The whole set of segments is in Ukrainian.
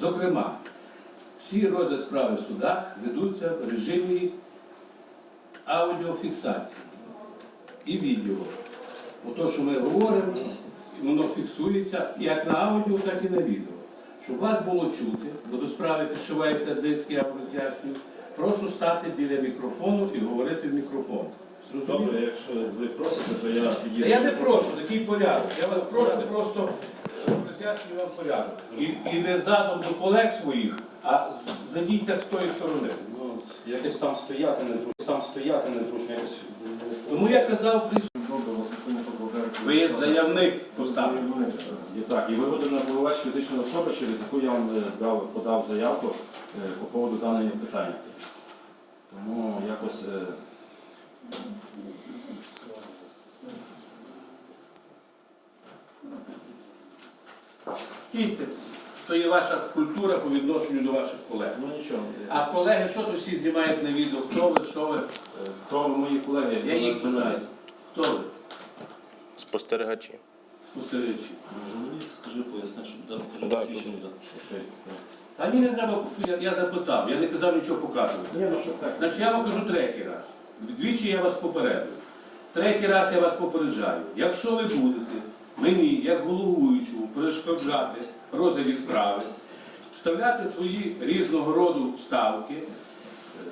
Зокрема, всі розгляд справи в судах ведуться в режимі аудіофіксації і відео. Ото, що ми говоримо, воно фіксується як на аудіо, так і на відео. Щоб вас було чути, бо до справи підшиваєте диски, я вам роз'яснюю, прошу стати біля мікрофону і говорити в мікрофон. Добре, якщо ви просите, то я. Я не прошу, такий порядок. Я вас прошу просто роз'яснюю вам порядок. І, і не задом до колег своїх, а зайдіть так з тої сторони. Ну, якось там стояти не зручно, там стояти не зручно, якось... Тому я казав, ви є заявник поставив. І так, і виводена обвинувач фізичної особи, через яку я вам е, дав, подав заявку е, по поводу даного питання. Тому якось... е, Стійте. То є ваша культура по відношенню до ваших колег. Ну нічого. А колеги, що то всі знімають на відео? Хто ви, що ви? Хто мої колеги? Я їх питаю. Хто ви? Спостерігачі. Спостерігачі. Журналіст, скажи, поясни, щоб дати Да, посвідчення. Та ні, не треба, я, я запитав, я не казав нічого показувати. Ні, ну так. Значить, я вам кажу третій раз. Двічі я вас попередив. Третій раз я вас попереджаю. Якщо ви будете мені, як головуючому, перешкоджати розгляді справи, вставляти свої різного роду ставки,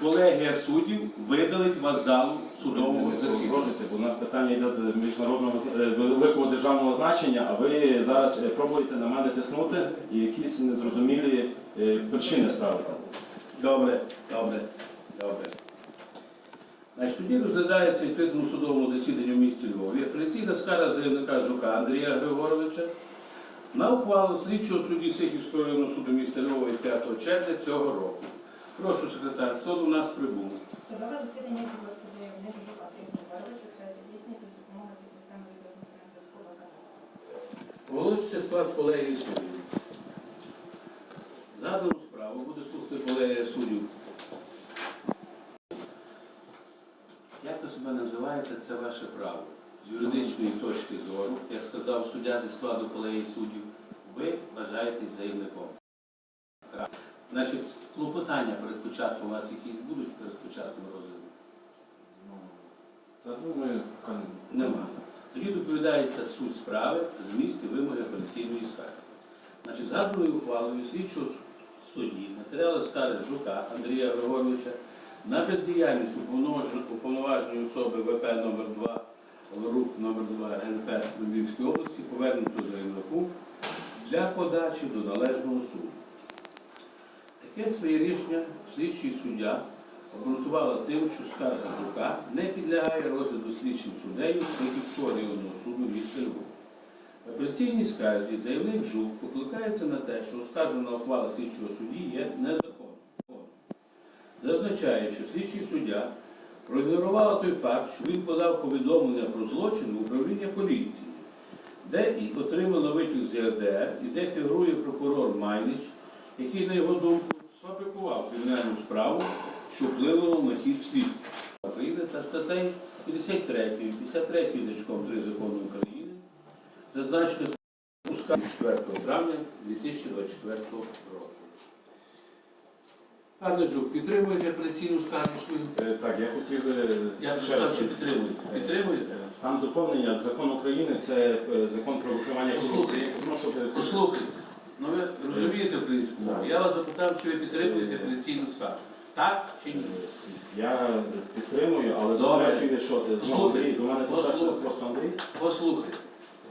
колегія суддів видалить вас залу судового засідання. Бо у нас питання йде до міжнародного е, великого державного значення, а ви зараз е, пробуєте на мене тиснути і якісь незрозумілі е, причини ставите. Добре, добре, добре. Значить, тоді розглядається відкритому судовому засіданні в місті Львові апеляційна скара заявника Жука Андрія Григоровича на ухвалу слідчого судді Сихівського районного суду міста Львова від 5 червня цього року. Прошу секретар, хто до нас прибув? Судове засідання з'явився заявник Жука Андрій Григорович. Фіксація здійснюється з допомогою підсистеми відеоконференц-зв'язку ВКЗ. Оголошується склад колегії суддів. Задану справу буде слухати колегія суддів. Як ви себе називаєте, це ваше право. З юридичної точки зору, як сказав суддя зі складу колегії суддів, ви вважаєтесь заявником. Значить, клопотання перед початком у вас якісь будуть перед початком розгляду? Ну, Та думаю, кон- Нема. Тоді доповідається суть справи, зміст і вимоги апеляційної скарги. Значить, згаданою ухвалою слідчого судді матеріали скарги Жука Андрія Григоровича на бездіяльність уповноваженої- особи ВП номер 2 ЛРУК номер 2 НП Львівської області повернуто заявнику для подачі до належного суду. Таке своє рішення слідчий суддя обґрунтувала тим, що скарга Жука не підлягає розгляду слідчим суддею Сихівського районного суду міста Львова. В апеляційній скарзі заявник Жук покликається на те, що оскаржена ухвала слідчого судді є незаконною. Зазначає, що слідчий суддя проігнорувала той факт, що він подав повідомлення про злочин в управління поліції, де і отримала витяг з ЄРДР, і де фігурує прокурор Майнич, який, на його думку, сфабрикував кримінальну справу, що вплинуло на хід слідства України та статей 53, 53 значком 3 закону України, зазначених у скаргі 4 травня 2024 року. Пане Жук, підтримуєте апеляційну скаргу свою? Е, Так, я хотів е, Я ще раз. що підтримуєте. Підтримуєте? Там доповнення закон України це е, закон про викривання корупції. Е, Послухайте, ну ви розумієте українську мову. Я вас запитав, чи ви підтримуєте апеляційну скаргу. Так чи ні? Я підтримую, але заперечую, що е, знову Слухай, Андрій, до мене звертається послухай. просто Андрій, Послухайте.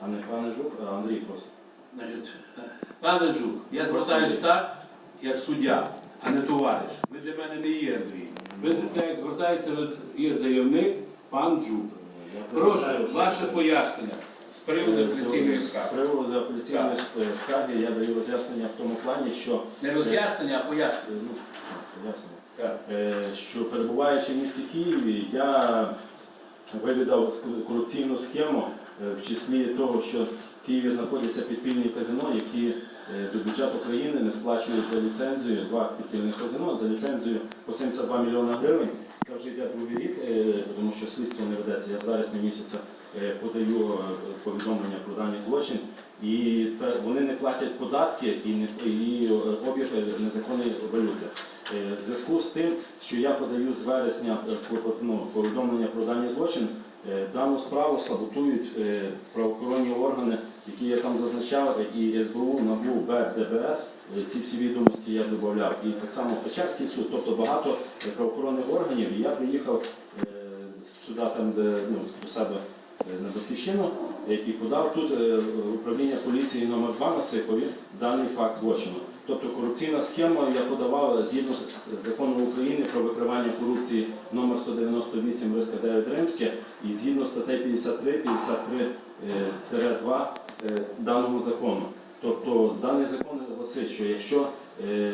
а не пане Жук, а Андрій просто. Значить, пане Жук, я звертаюсь так, як суддя, а не товариш. Ви для мене не є Андрій. Ви так як звертаєтеся, є заявник, пан Жук. Прошу, ваше пояснення з приводу Е, апеляційної З приводу апеляційної е, скарги я даю роз'яснення в тому плані, що Не роз'яснення, а пояснення. е, ну. Так. Е, що перебуваючи в місті Києві, я вивідав корупційну схему е, в числі того, що в Києві знаходяться підпільні казино, які е, до бюджету країни не сплачують за ліцензію два підпільних казино, за ліцензію по 72 мільйона гривень. Це вже йде другий рік, е, тому що слідство не ведеться. Я з вересня місяця е, подаю е, повідомлення про даний злочин. і вони не платять податки і, не, е, обіг незаконної валюти. Е, В зв'язку з тим, що я подаю з вересня е, ну, повідомлення про даний злочин, е, дану справу саботують е, правоохоронні органи, які я там зазначав, і СБУ, НАБУ, БЕР, ДБР. Ці всі відомості я додавав. І так само Печерський суд, тобто багато правоохоронних органів. І я приїхав е, сюди, там, де ну, до себе е, на батьківщину, е, і подав тут управління поліції номер 2 на Сипові даний факт злочину. Тобто корупційна схема я подавав згідно з законом України про викривання корупції номер 198 Риска 9 Римське і згідно статей 53, 53 е, 2 е, даного закону. Тобто даний закон гласить, що якщо, е, е,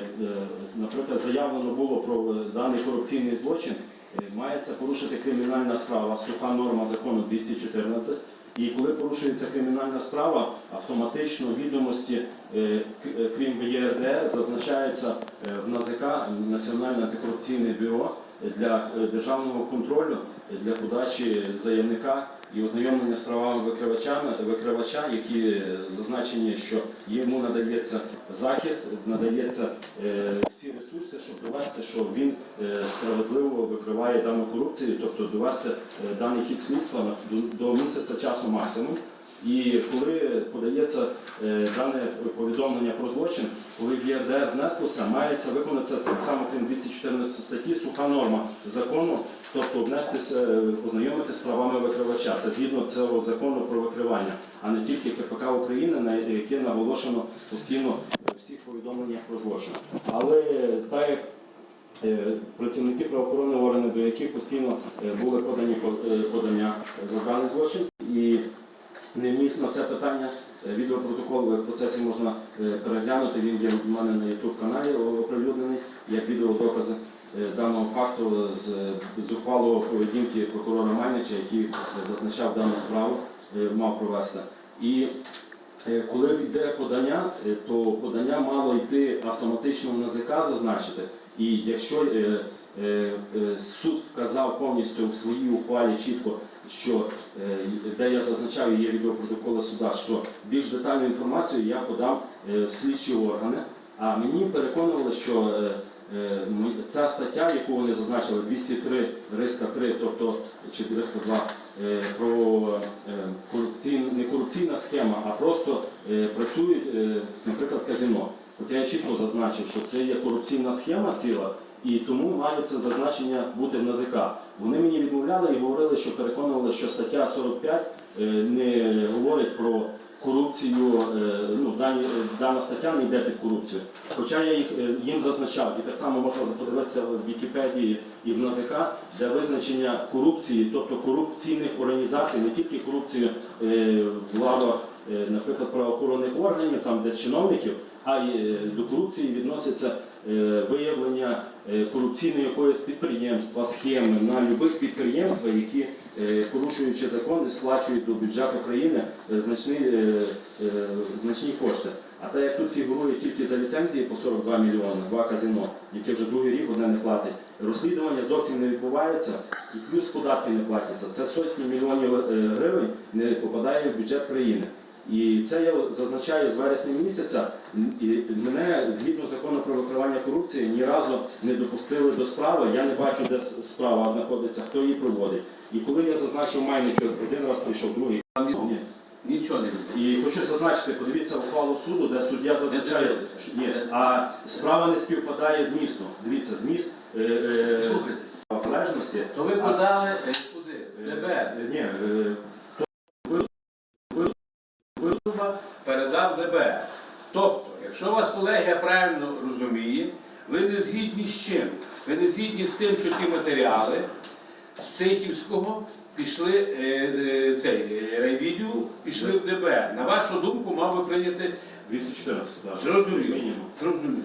наприклад, заявлено було про е, даний корупційний злочин, е, мається порушити кримінальна справа, суха норма закону 214. І коли порушується кримінальна справа, автоматично відомості, е, е, крім ВЄРДР, зазначаються е, в НАЗК Національне антикорупційне бюро для е, державного контролю, е, для подачі заявника і ознайомлення з правами викривачами, викривача, які е, зазначені, що йому надається захист, надається всі ресурси, щоб довести, що він справедливо викриває дану корупцію, тобто довести даний хід слідства до, місяця часу максимум. І коли подається дане повідомлення про злочин, коли в ЄРДР внеслося, мається виконатися так само крім 214 статті суха норма закону, тобто внестися, е, ознайомити з правами викривача. Це згідно цього закону про викривання, а не тільки КПК України, на яке наголошено постійно в всіх повідомленнях про злочин. Але так як е, працівники правоохоронних органів, до яких постійно е, були подані подання за даний злочин, і не це питання. Е, Відеопротокол в процесі можна е, переглянути. Він є в мене на youtube каналі оприлюднений як відеодокази е, даного факту з, ухвалого поведінки прокурора Майнича, який е, зазначав дану справу, е, мав провести. І е, коли йде подання, е, то подання мало йти автоматично в НАЗК зазначити. І якщо е, е, е, суд вказав повністю в своїй ухвалі чітко, що е, де я зазначав і є відеопротоколи суда, що більш детальну інформацію я подам е, в слідчі органи. А мені переконували, що е, ця стаття, яку вони зазначили, 203 риска 3, тобто чи риска 2, е, про корупційну, не корупційна схема, а просто працюють, наприклад, казино. Хоча я чітко зазначив, що це є корупційна схема ціла, і тому має це зазначення бути в НАЗК. Вони мені відмовляли і говорили, що переконували, що стаття 45 е, не говорить про корупцію, е, ну, дані, дана стаття не йде під корупцію. Хоча я їх, е, їм зазначав, і так само можна подивитися в Вікіпедії і в НАЗК, де визначення корупції, тобто корупційних організацій, не тільки корупцію е, влада, е, наприклад, правоохоронних органів, там де чиновників, а й е, до корупції відноситься е, виявлення е, корупційної якоїсь підприємства, схеми на будь-яких підприємства, які е, порушуючи закони, сплачують до бюджету країни е, значні, е, е, значні кошти. А так як тут фігурує тільки за ліцензії по 42 мільйони, два казино, яке вже другий рік одне не платить, розслідування зовсім не відбувається і плюс податки не платяться. Це сотні мільйонів е, гривень не попадає в бюджет країни. І це я зазначаю з вересня місяця. І мене згідно закону про викривання корупції ні разу не допустили до справи. Я не бачу, де справа знаходиться, хто її проводить. І коли я зазначив майничу, один раз прийшов, другий. Ні. Нічого не буде. І хочу зазначити, подивіться ухвалу суду, де суддя зазначає, ні, а справа не співпадає з містом. Дивіться, зміст е, е, Слухайте, то ви подали е, куди? Е, ДБР. Ні, е, Служба передав ДБР. Тобто, якщо вас колегія правильно розуміє, ви не згідні з чим? Ви не згідні з тим, що ті матеріали з Сихівського пішли е, е, цей е, пішли в ДБР. На вашу думку, мав би прийняти 214, так. зрозуміло. Мінімум. Зрозуміло.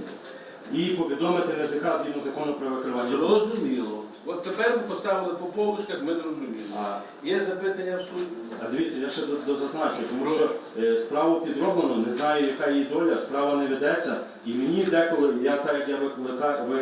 І повідомити НЗК згідно закону про викривання. Зрозуміло. От тепер ми поставили по полочках, ми зрозуміли. А, Є запитання в суді? а дивіться, я ще до- дозазначу, тому що е, справу підроблено, не знаю, яка її доля, справа не ведеться. І мені деколи, я так як я викликаю, ви,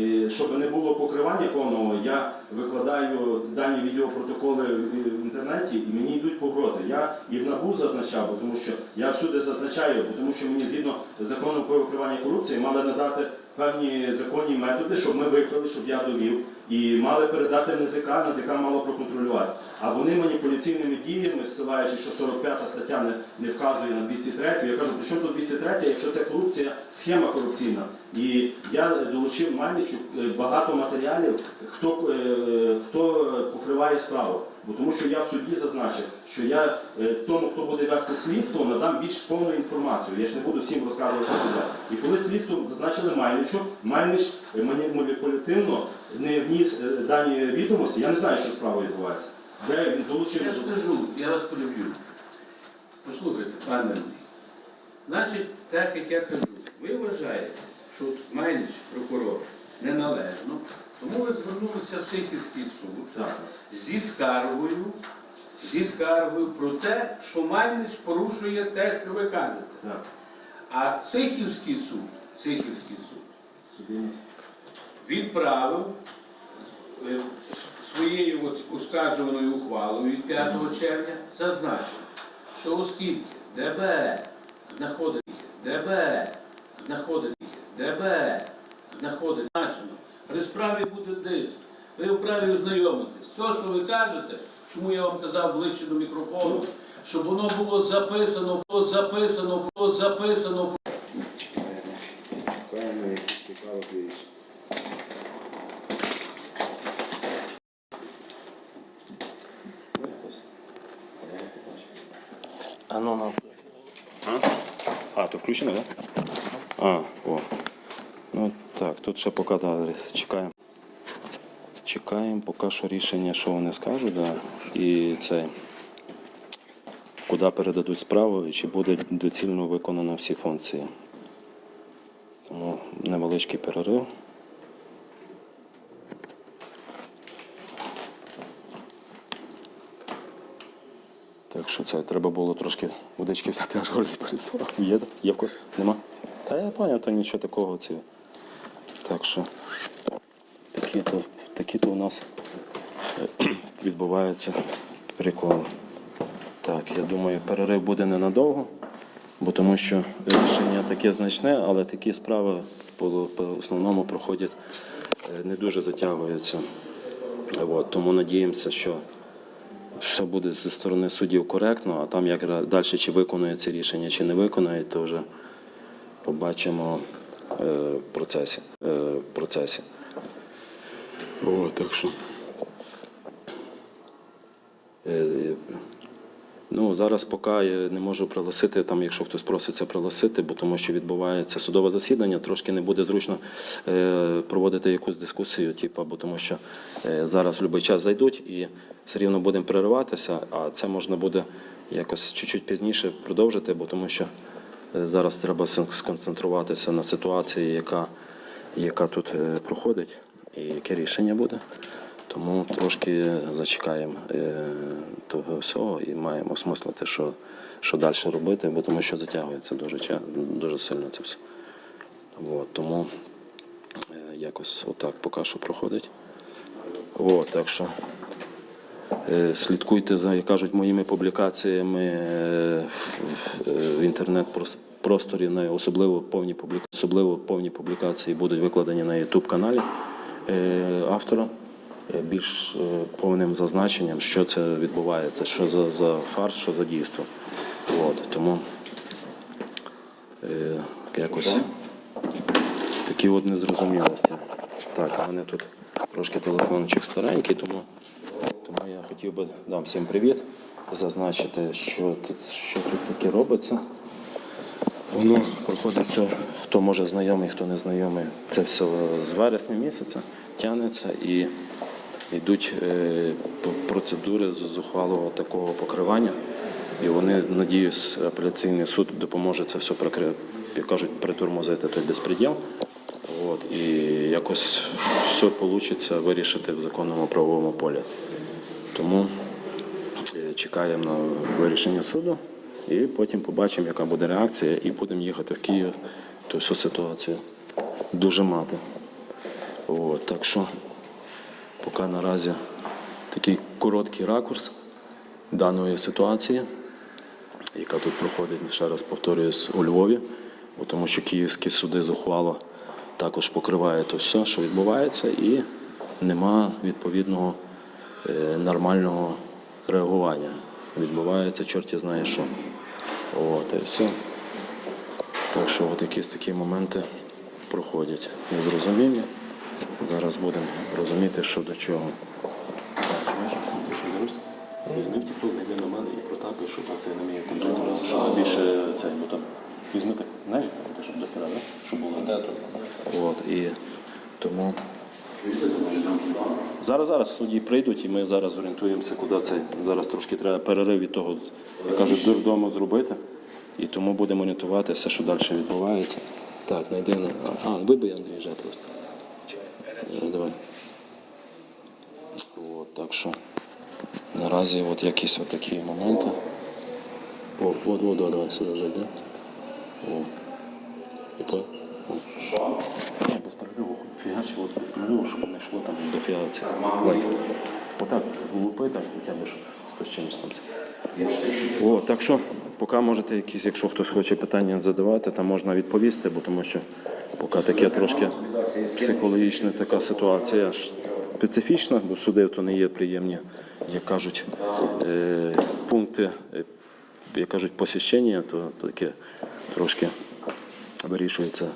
е, щоб не було покривання повного, я викладаю дані відеопротоколи в інтернеті і мені йдуть погрози. Я і в НАБУ зазначав, тому що я всюди зазначаю, тому що мені згідно з законом про викривання корупції мали надати певні законні методи, щоб ми викрили, щоб я довів. І мали передати НЗК, НЗК мало проконтролювати. А вони маніпуляційними діями, ссилаючи, що 45 стаття не, не вказує на 203, я кажу, при чому тут 203, якщо це корупція, схема корупційна. І я долучив Мальничу е, багато матеріалів, хто, е, хто покриває справу. Бо тому що я в суді зазначив, що я е, тому, хто буде вести слідство, надам більш повну інформацію. Я ж не буду всім розказувати сюди. І коли слідство зазначили Мальничу, Мальнич е, маніпулятивно не вніс е, дані відомості, я не знаю, що справа відбувається. Де він долучив. Я скажу, я вас полюблю. Послухайте, пане Андрій. Значить, так як я кажу, ви вважаєте, що от Майнич, прокурор, неналежно, тому ви звернулися в Сихівський суд зі скаргою, зі скаргою про те, що Майнич порушує те, що ви кажете. А Цихівський суд, Цихівський суд відправив е, своєю от оскаржуваною ухвалою від 5 червня зазначив, що оскільки ДБР знаходить ДБР знаходить ДБР знаходить значено, при справі буде диск. Ви вправі ознайомитись. Все, що ви кажете, чому я вам казав ближче до мікрофону, щоб воно було записано, було записано, було записано. Якісь цікаві речі. А ну на. А? А, то включено, так? Да? А, о. Так, тут ще поки да, чекаємо. Чекаємо поки що рішення, що вони скажуть, да. і це куди передадуть справу і чи буде доцільно виконано всі функції. Тому невеличкий перерив. Так що це треба було трошки водички взяти, аж горлі пересох. Є, є в когось? Нема? Та я зрозумів, то нічого такого. Це. Так що такі то, такі то у нас е, відбуваються приколи. Так, я думаю, перерив буде ненадовго, бо тому що рішення таке значне, але такі справи по, по основному проходять, е, не дуже затягуються. От, тому надіємося, що все буде зі сторони суддів коректно, а там як далі чи виконує це рішення, чи не виконує, то вже побачимо процесі. Е, процесі. О, так що. Е, Ну, зараз поки я не можу пригласити, там, якщо хтось проситься пригласити, бо тому що відбувається судове засідання, трошки не буде зручно е, проводити якусь дискусію, типу, бо тому що е, зараз в будь-який час зайдуть і все рівно будемо перериватися, а це можна буде якось чуть-чуть пізніше продовжити, бо тому що е, зараз треба сконцентруватися на ситуації, яка, яка тут е, проходить, і яке рішення буде. Тому трошки зачекаємо е, того всього і маємо осмислити, що, що далі робити, бо тому що затягується дуже, дуже сильно це все. От, тому е, якось отак поки що проходить. От, так що слідкуйте за, як кажуть, моїми публікаціями е, в, інтернет-просторі, особливо повні публікації, особливо повні публікації будуть викладені на YouTube каналі е, автора е, більш е, повним зазначенням, що це відбувається, що за, за фарс, що за дійство. От, тому е, якось такі от незрозумілості. Так, а мене тут трошки телефончик старенький, тому, хотів би дам всім привіт, зазначити, що тут, що тут таке робиться. Воно проходиться, хто може знайомий, хто не знайомий. Це все з вересня місяця тягнеться і йдуть е, процедури з зухвалого такого покривання. І вони, надіюсь, апеляційний суд допоможе це все прикри- кажуть, притормозити той безпреділ. От, і якось все вийде вирішити в законному правовому полі. Тому е, чекаємо на вирішення суду і потім побачимо, яка буде реакція, і будемо їхати в Київ ту всю ситуацію дуже мати. От, так що поки наразі такий короткий ракурс даної ситуації, яка тут проходить, ще раз повторююсь, у Львові, тому що київські суди зухвало також покриває то все, що відбувається, і нема відповідного нормального реагування. Відбувається, чорт знає що. От, і все. Так що от якісь такі моменти проходять незрозуміння. Зараз будемо розуміти, що до чого. Візьми в тікток, зайди на мене і протапи, щоб це на мій телефон. Щоб більше цей, бо там візьми так, знаєш, так, щоб до хера, щоб було. От, і тому. Зараз, зараз судді прийдуть і ми зараз орієнтуємося, куди це. Зараз трошки треба перерив від того, як кажуть, дурдому зробити. І тому будемо орієнтуватися, що далі відбувається. Так, найди на. А, вибий Андрій вже просто. Е, Давай. От, так що наразі от якісь от такі моменти. О, от, от, от, давай сюди зайди. О. І по. О. Ні, без перериву. Фігач, от без щоб не йшло там до фігаці. Отак, лупи, так, хоча б з чимось там. О, так що, поки можете якісь, якщо хтось хоче питання задавати, там можна відповісти, бо тому що поки таке трошки психологічна така ситуація специфічна, бо суди то не є приємні, як кажуть, е, пункти, е, як кажуть, посіщення, то таке трошки вирішується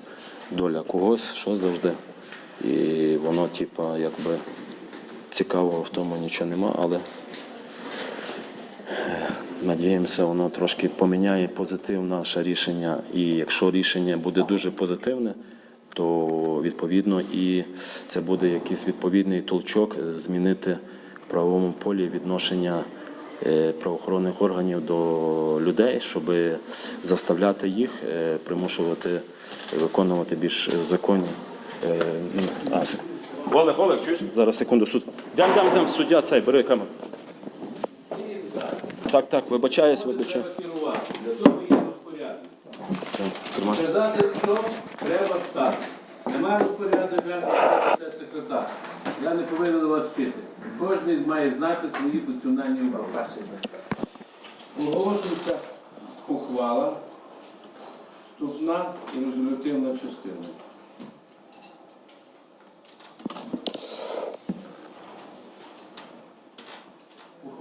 доля когось, що завжди. І воно, типа, якби цікавого в тому нічого нема, але Надіємося, воно трошки поміняє позитив наше рішення. І якщо рішення буде дуже позитивне, то відповідно і це буде якийсь відповідний толчок е, змінити в правовому полі відношення е, правоохоронних органів до людей, щоб заставляти їх е, примушувати виконувати більш законні. Е, А, Олег, Олег, чуєш? Зараз секунду суд. Дям, дям, дям, суддя цей, бери камеру. Так, так, вибачаюсь, вибачаю. Треба керувати. Для того є розпорядник. Тримай. Сказати, що треба стати. Немає розпорядника, це секретар. Я не повинен вас вчити. Кожен має знати свої функціональні обов'язки. Оголошується ухвала, вступна і резолютивна частина.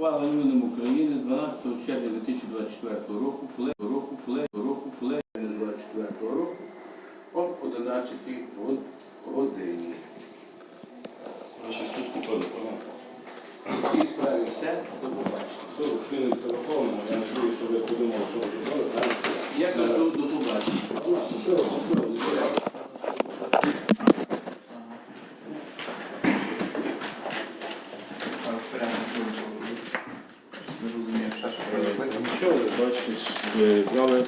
Ухвала Міном України 12 червня 2024 року, року, року, пле- 2024 року о 11 год- годині. Цій справі все, до побачення. Я кажу до побачення. Нічого, бачиш, ви взяли.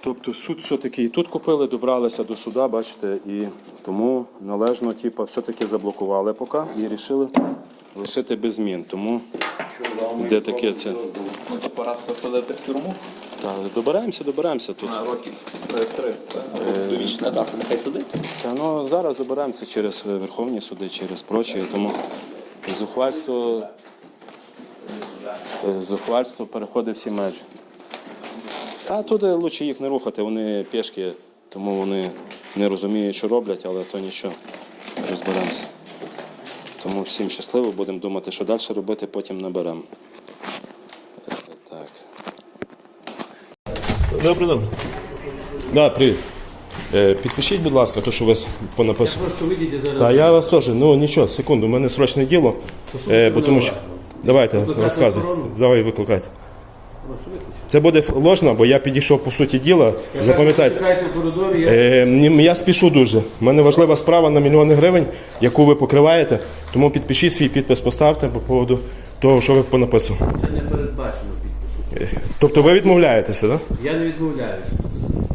Тобто суд все-таки і тут купили, добралися до суда, бачите, і тому належно, типу, все-таки заблокували поки і вирішили лишити без змін. Тому де таке це. Ну, то пора посадити в тюрму Та, добираємося, добираємося тут. на років 300. Довічна дата, нехай сидить. Та, ну, зараз добираємося через Верховні суди, через прочі, тому зухвальство, е, зухвальство переходить всі межі. Та туди краще їх не рухати, вони пішки, тому вони не розуміють, що роблять, але то нічого, розберемося. Тому всім щасливо, будемо думати, що далі робити, потім наберемо. Е, Так. Добре, добре. Да, привіт. Е, підпишіть, будь ласка, то, що ви понаписали. Просто вийдіть зараз. Та я вас теж, ну нічого, секунду, у мене срочне діло. Е, бо тому що. Давайте, Викликати розказуйте. охорону? Давай викликайте. Це буде ложно, бо я підійшов по суті діла. Запам'ятайте. Чекайте в коридорі, я Е, ні, я спішу дуже. У мене важлива справа на мільйони гривень, яку ви покриваєте. Тому підпишіть свій підпис, поставте по поводу того, що ви понаписали. це не передбачено підпису. Тобто ви відмовляєтеся, так? Я не відмовляюся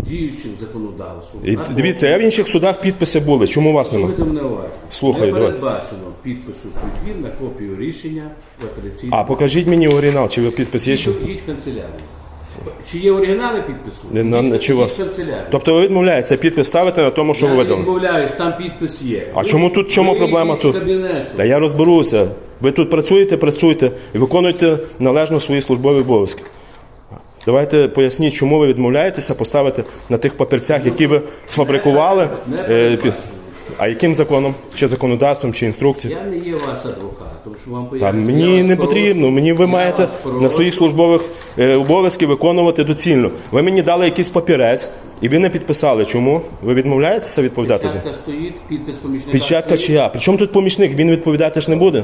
діючим законодавством. І дивіться, я в інших судах підписи були. Чому у вас немає? Слухайте мене уважно. Слухаю, не давайте. передбачено підпису судді на копію рішення в апеляційній. А покажіть мені оригінал, чи ви підпис є? Чи... Їдь в канцелярію. Чи є оригінали підпису? Не, на- на- чи у вас? Тобто ви відмовляєтеся підпис ставити на тому, що Я ви не видали? відмовляюсь, там підпис є. А Ви- чому тут- чому ви проблема йдіть тут? кабінету. Та я розберуся. Ви тут працюєте, працюєте і виконуєте належно свої службові обов'язки. Давайте поясніть, чому ви відмовляєтеся поставити на тих папірцях, які ви сфабрикували. Е, передбачено. А яким законом? Чи законодавством, чи інструкцією? Я не є ваш адвокат, тому що вам Та поясню. мені не потрібно. Мені ви маєте на своїх службових е, обов'язки виконувати доцільно. Ви мені дали якийсь папірець, і ви не підписали. Чому? Ви відмовляєтеся відповідати за? Печатка стоїть, підпис помічника. Печатка стоїть. чия? При чому тут помічник? Він відповідати ж не буде.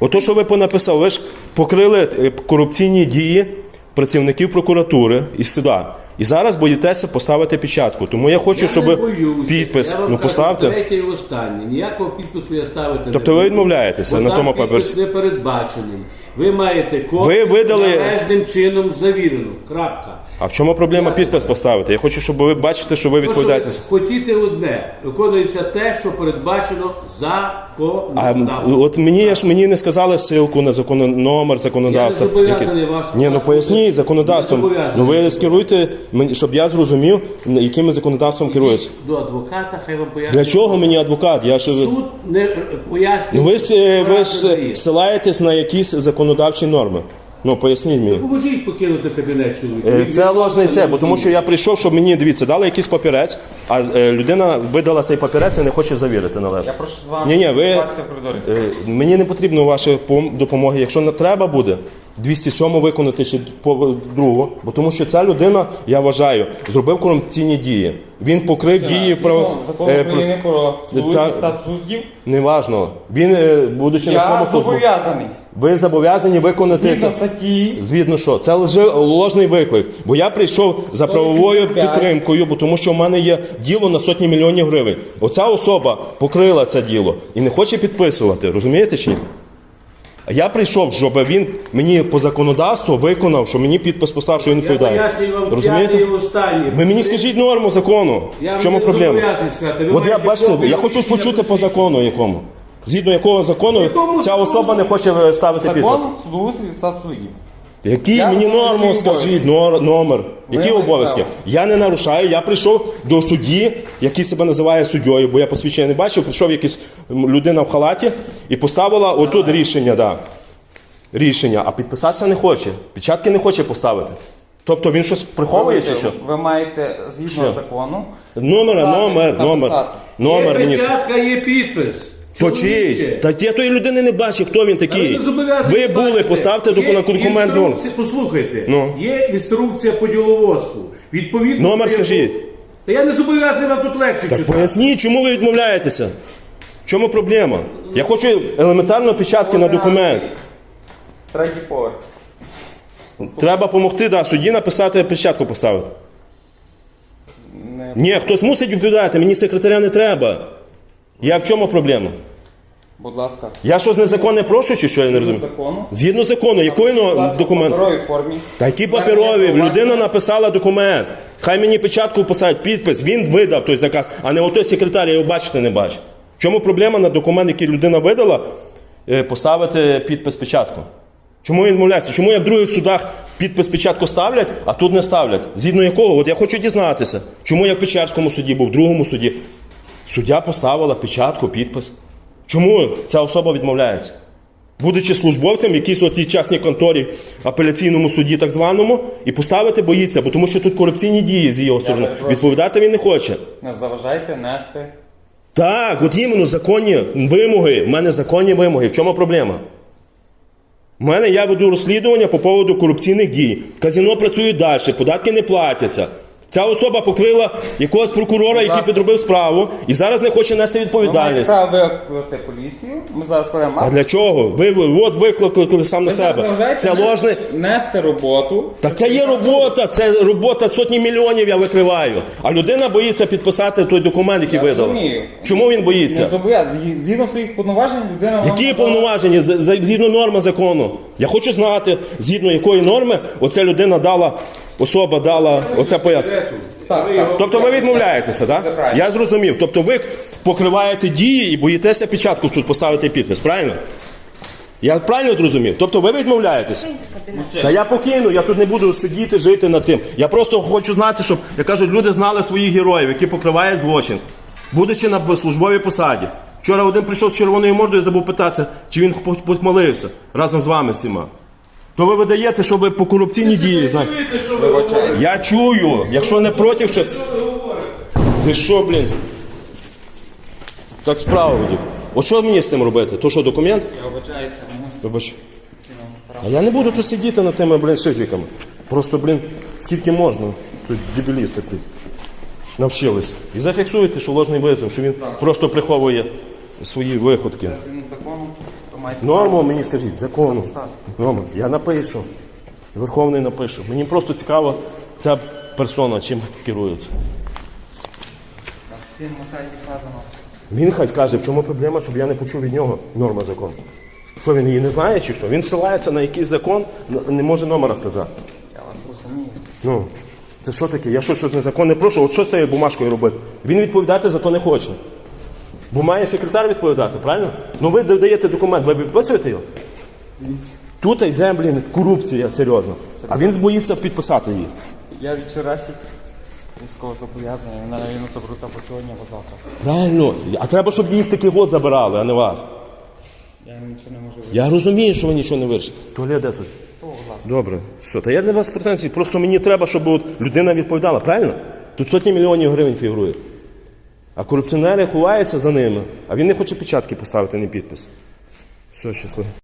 Ото, що ви понаписали, ви ж покрили е, корупційні дії працівників прокуратури і суда. І зараз боїтеся поставити печатку. Тому я хочу, Я щоб не боюся. підпис. Я вам Ну кажу, поставте. Третє і останнє. Ніякого підпису я ставити не Тобто ви буду, відмовляєтеся бо на там тому підпис не передбачений. Ви маєте копію Ви видали- належним чином завірену. Крапка. А в чому проблема підпис поставити? Я хочу, щоб ви бачите, що ви відповідаєте. ви хотіте одне, виконується те, що передбачено А м, законодавством. от мені ж мені не сказали ссылку на закон, номер законодавства. Я не зобов'язаний вас Ні, ну поясніть законодавством. Зобов'язаний. Ну ви скеруйте, мені, щоб я зрозумів, яким законодавством керуюсь. До адвоката, хай вам пояснить. Для чого мені адвокат? Я ж Суд не пояснює. ну ви ж е, ви ж ссилаєтесь на якісь законодавчі норми. Ну поясніть мені. Поможіть покинути кабінет чоловіка. Е, Це ложний це, бо тому що я прийшов, щоб мені дивіться, дали якийсь папірець, а е, людина видала цей папірець і не хоче завірити належно. Я прошу з вами Ні, ні, ви спілкуватися в коридорі. е, мені не потрібно вашої пом- допомоги. Якщо не треба буде 207 виконати чи по другу, бо тому що ця людина, я вважаю, зробив корупційні дії. Він покрив дії право Закон е, про та- статус суддів. Неважно. Він, е, будучи на своєму Я службу, зобов'язаний. ви зобов'язані виконати Згідно це. статті Звідно, що це лже ложний виклик. Бо я прийшов за правовою 185. підтримкою, бо тому що в мене є діло на сотні мільйонів гривень. Оця особа покрила це діло і не хоче підписувати. Розумієте чи ні? А я прийшов, щоб він мені по законодавству виконав, що мені підпис поставив, що він відповідає. Розумієте? Ви мені скажіть норму закону. Я В чому не проблема? зобов'язаний сказати. Ви От я маєте бачите, копію я хочу рішення почути по закону якому. Згідно якого закону Якому ця закону? особа не хоче е, ставити підпис. закон судоустрій і статус. Який Я мені виконую норму свої скажіть, нор- номер? Які маєте обов'язки? право. Я не нарушаю, я прийшов до судді, який себе називає суддєю, бо я посвідчення не бачив, прийшов якась м, людина в халаті і поставила отут рішення, да. Рішення, а підписатися не хоче. Печатки не хоче поставити. Тобто він щось приховує чи що? Ви маєте згідно Що? закону. Номер, номер, номер. написати. Номер Є мені. печатка, є підпис. Чий? Та я тої людини не бачив, хто він такий. Ви були, поставте Є документ. документ ну. інструкція- Послухайте, Ну. є інструкція по діловодству. Відповідно, Номер скажіть. Та я не зобов'язаний вам тут лекцію Так читати. поясніть, чому ви відмовляєтеся? В чому проблема? Я хочу елементарно печатки на документ. Третій поверх. Треба допомогти да, судді написати печатку поставити. Не Ні, хтось мусить відповідати, мені секретаря не треба. Я в чому проблема? будь ласка. Я щось незаконне прошу, чи що я не розумію? закону. Згідно закону, якої Будь ну, ласка, в документ? паперовій формі. Та які паперові? Людина написала документ. Хай мені печатку поставить, підпис, він видав той заказ, а не отой секретар, я його бачити не бачу. Чому проблема на документ, який людина видала, е, поставити підпис печатку? Чому він відмовляється? Чому як в других судах підпис печатку ставлять, а тут не ставлять? Згідно якого? От я хочу дізнатися, чому я в Печерському суді був, в другому суді. Суддя поставила печатку, підпис. Чому ця особа відмовляється? Будучи службовцем в якійсь от тій частній конторі, апеляційному суді, так званому, і поставити боїться, бо тому що тут корупційні дії з його сторони. Відповідати він не хоче. Не заважайте нести. Так, от іменно законні вимоги. У мене законні вимоги. В чому проблема? У мене я веду розслідування по поводу корупційних дій. Казіно працює далі, податки не платяться. Ця особа покрила якогось прокурора, який підробив справу, і зараз не хоче нести Ви маєте відповідальність. право викликати поліцію. Ми зараз складемо А акт. для чого? Ви ви- от викликали сам на Ви зараз себе. заважаєте Це нести- ложне. нести роботу. Так це є робота, це робота сотні мільйонів я викриваю. А людина боїться підписати той документ, який Я видала. розумію. Чому він Не боїться? зобов'язаний. Згідно своїх повноважень людина вам Які надала- повноваження з- згідно норми закону? Я хочу знати, згідно якої норми оця людина дала, особа дала оце пояснення. Тобто ви відмовляєтеся, так? Я зрозумів. Тобто ви покриваєте дії і боїтеся печатку тут поставити підпис, правильно? Я правильно зрозумів? Тобто ви відмовляєтесь? Та я покину, я тут не буду сидіти, жити над тим. Я просто хочу знати, щоб, як кажуть, люди знали своїх героїв, які покривають злочин, будучи на службовій посаді. Вчора один прийшов з червоною мордою і забув питатися, чи він по- помолився разом з вами всіма. То ви видаєте, що ви по корупційній дії знаєте. Я чую, якщо не проти щось. Ви що, блін? Так справа ведуть. От що мені з тим робити? То що, документ? Я вибачаюся, Вибач. А я не буду тут сидіти над тими, блін, шизиками. Просто, блін, скільки можна. Тут дебілісти тут навчились. І зафіксуйте, що ложний визов, що він просто приховує свої виходки. Маєте Норму мені скажіть, закону. Норму. Я напишу. Верховний напишу. Мені просто цікаво, ця персона чим керується. в цьому сайті вказано. Він хай скаже, в чому проблема, щоб я не почув від нього норма закону. Що він її не знає чи що? Він ссилається на якийсь закон, не може номера сказати. Я вас розумію. Ну, це що таке? Я що, щось незаконне прошу? От що з цією бумажкою робити? Він відповідати за то не хоче. Бо має секретар відповідати, правильно? Ну ви даєте документ, ви підписуєте його? Тут йде, блін, корупція серйозна. А він боїться підписати її. Я від вчорашніх військово зобов'язаний, вона навіть заберу або сьогодні, або завтра. Правильно. А треба, щоб їх такий от забирали, а не вас. Я нічого не можу Я розумію, що ви нічого не вирішите. Туалет де тут? Добре. Все, та я не вас претензій. Просто мені треба, щоб от людина відповідала, правильно? Тут сотні мільйонів гривень фігурує. А корупціонери ховаються за ними, а він не хоче печатки поставити, не підпис. Все, щасливо.